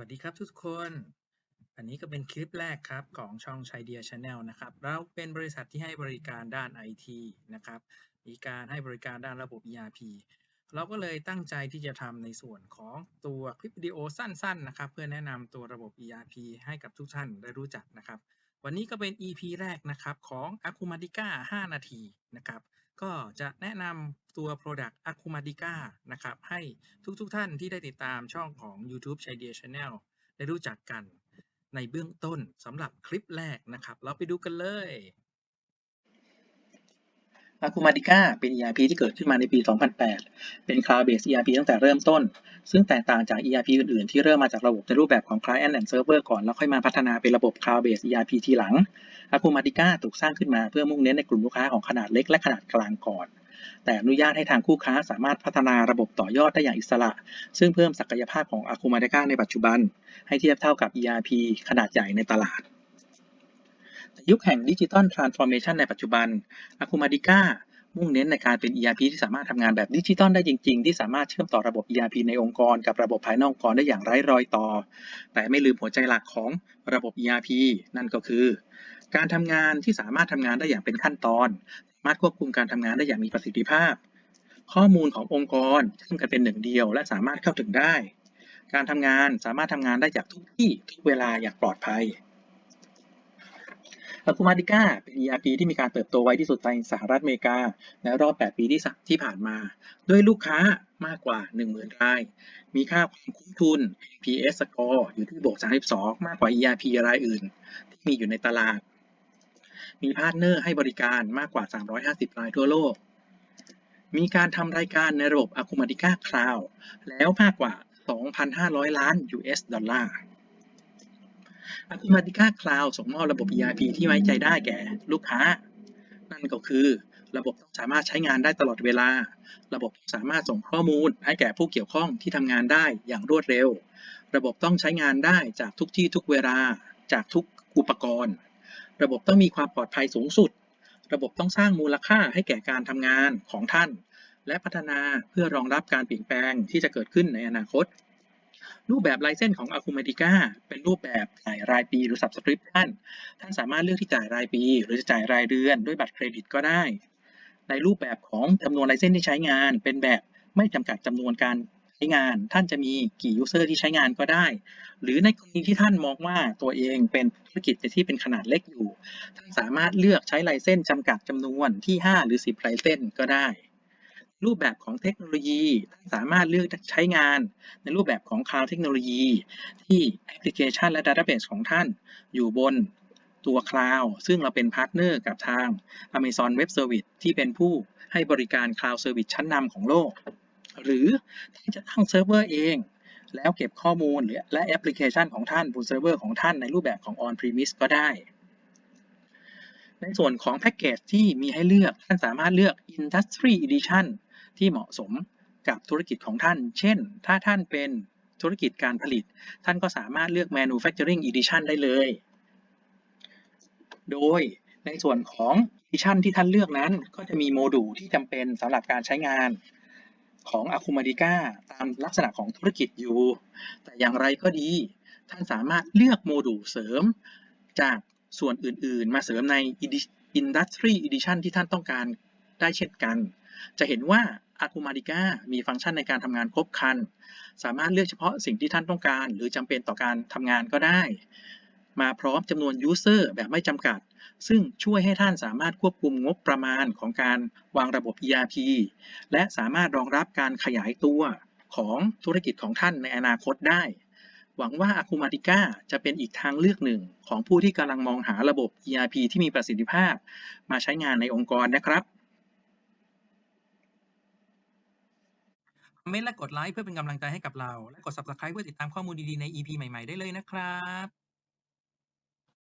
วัสดีครับทุกคน อันนี้ก็เป็นคลิปแรกครับของช่องชัยเดียชาแนลนะครับ เราเป็นบริษัทที่ให้บริการด้าน IT นะครับ มีการให้บริการด้านระบบ ERP เราก็เลยตั้งใจที่จะทำในส่วนของตัวคลิปวิดีโอสั้นๆนะครับ เพื่อแนะนำตัวระบบ ERP ให้กับทุกท่านได้รู้จักนะครับ วันนี้ก็เป็น EP แรกนะครับของ Acumatica 5 นาทีนะครับ ก็จะแนะนำตัว Product Acumatica นะครับ ให้ทุกๆทท่านที่ได้ติดตามช่องของ YouTube c h a i d e a Channel ได้รู้จักกันในเบื้องต้นสำหรับคลิปแรกนะครับ เราไปดูกันเลย Acumatica เป็น ERP ที่เกิดขึ้นมาในปี 2008 เป็น Cloud-based ERP ตั้งแต่เริ่มต้น ซึ่งแตกต่างจาก ERP อื่นๆ ที่เริ่มมาจากระบบในรูปแบบของ Client and Server ก่อน แล้วค่อยมาพัฒนาเป็นระบบ Cloud-based ERP ทีหลัง Acumatica ถูกสร้างขึ้นมาเพื่อมุ่งเน้นในกลุ่มลูกค้าของขนาดเล็กและขนาดกลางก่อน แต่อนุญาตให้ทางคู่ค้าสามารถพัฒนาระบบต่อยอดได้อย่างอิสระ ซึ่งเพิ่มศักยภาพของ Acumatica ในปัจจุบัน ให้เทียบเท่ากับ ERP ขนาดใหญ่ในตลาด ยุคแห่งดิจิตอลทรานส์ฟอร์เมชันในปัจจุบัน Acumatica มุ่งเน้นในการเป็น ERP ที่สามารถทำงานแบบดิจิตอลได้จริง ๆ ที่สามารถเชื่อมต่อระบบ ERP ในองค์กร กับระบบภายนอกองค์กรได้อย่างไร้รอยต่อ แต่ไม่ลืมหัวใจหลักของระบบ ERP นั่นก็คือ การทำงานที่สามารถทำงานได้อย่างเป็นขั้นตอน สามารถควบคุมการทำงานได้อย่างมีประสิทธิภาพ ข้อมูลขององค์กรซึ่งกันเป็นหนึ่งเดียว และสามารถเข้าถึงได้ การทำงานสามารถทำงานได้จากทุกที่ทุกเวลาอย่างปลอดภัย Acumatica เป็น ERP ที่มีการเติบโตไวที่สุดในสหรัฐอเมริกา ในรอบ 8 ปีที่ที่ผ่านมา ด้วยลูกค้ามากกว่า 10,000 ราย มีค่าความคุ้มทุน P/S score อยู่ที่บวก 32 มากกว่า ERP รายอื่น ที่มีอยู่ในตลาด มีพาร์ทเนอร์ให้บริการมากกว่า 350 รายทั่วโลก มีการทำรายการในระบบ Acumatica Cloud แล้วมากกว่า 2,500 ล้าน US ดอลลาร์ Acumatica Cloud ส่งมอบระบบ ERP ที่ไว้ใจได้แก่ลูกค้า นั่นก็คือระบบต้องสามารถใช้งานได้ตลอดเวลา ระบบสามารถส่งข้อมูลให้แก่ผู้เกี่ยวข้องที่ทำงานได้อย่างรวดเร็ว ระบบต้องใช้งานได้จากทุกที่ทุกเวลาจากทุกอุปกรณ์ ระบบต้องมีความปลอดภัยสูงสุด ระบบต้องสร้างมูลค่าให้แก่การทำงานของท่าน และพัฒนาเพื่อรองรับการเปลี่ยนแปลงที่จะเกิดขึ้นในอนาคต รูปแบบลเซนส์ของ Acumatica เป็นรูปแบบจ่ายรายปีหรือ Subscription ท่านสามารถเลือกที่จ่ายรายปี หรือจะจ่ายรายเดือนด้วยบัตรเครดิตก็ได้ ในรูปแบบของจำนวนลเซนส์ที่ใช้งาน เป็นแบบไม่จำกัดจำนวนการ ช้งาน ท่านจะมีกี่ยูเซอร์ที่ใช้งานก็ได้ หรือในกรณีที่ท่านมองว่าตัวเองเป็นธุรกิจที่เป็นขนาดเล็กอยู่ ท่านสามารถเลือกใช้ไลเซนส์จำกัดจำนวนที่ 5 หรือ 10ไลเซนส์ก็ได้ รูปแบบของเทคโนโลยีท่านสามารถเลือกใช้งาน ในรูปแบบของ Cloud เทคโนโลยี ที่แอปพลิเคชันและ Database ของท่านอยู่บนตัว Cloud ซึ่งเราเป็นพาร์ทเนอร์กับทาง Amazon Web Service ที่เป็นผู้ให้บริการ Cloud Service ชั้นนำของโลก หรือท่านจะตั้งเซิร์ฟเวอร์เอง แล้วเก็บข้อมูลและแอปพลิเคชันของท่านบนเซิร์ฟเวอร์ของท่านในรูปแบบของ On-Premise ก็ได้ ในส่วนของแพ็กเกจที่มีให้เลือกท่านสามารถเลือก Industry Edition ที่เหมาะสมกับธุรกิจของท่าน เช่น ถ้าท่านเป็นธุรกิจการผลิต ท่านก็สามารถเลือก Manufacturing Edition ได้เลย โดยในส่วนของ Edition ที่ท่านเลือกนั้น ก็จะมีโมดูลที่จำเป็นสำหรับการใช้งาน ของ Acumatica ตามลักษณะของธุรกิจอยู่ แต่อย่างไรก็ดี ท่านสามารถเลือกโมดูลเสริม จากส่วนอื่นๆ มาเสริมใน Industry Edition ที่ท่านต้องการได้เช่นกัน จะเห็นว่า Acumatica มีฟังก์ชันในการทำงานครบครัน สามารถเลือกเฉพาะสิ่งที่ท่านต้องการ หรือจำเป็นต่อการทำงานก็ได้ มาพร้อมจำนวน User แบบไม่จำกัด ซึ่งช่วยให้ท่านสามารถควบคุมงบประมาณของการวางระบบ ERP และสามารถรองรับการขยายตัวของธุรกิจของท่านในอนาคตได้ หวังว่า Acumatica จะเป็นอีกทางเลือกหนึ่งของผู้ที่กำลังมองหาระบบ ERP ที่มีประสิทธิภาพ มาใช้งานในองค์กรนะครับคอมเมนต์และกดไลค์เพื่อเป็นกำลังใจให้กับเรา และกด Subscribe เพื่อติดตามข้อมูลดี ๆ ใน EP ใหม่ ๆ ได้เลยนะครับ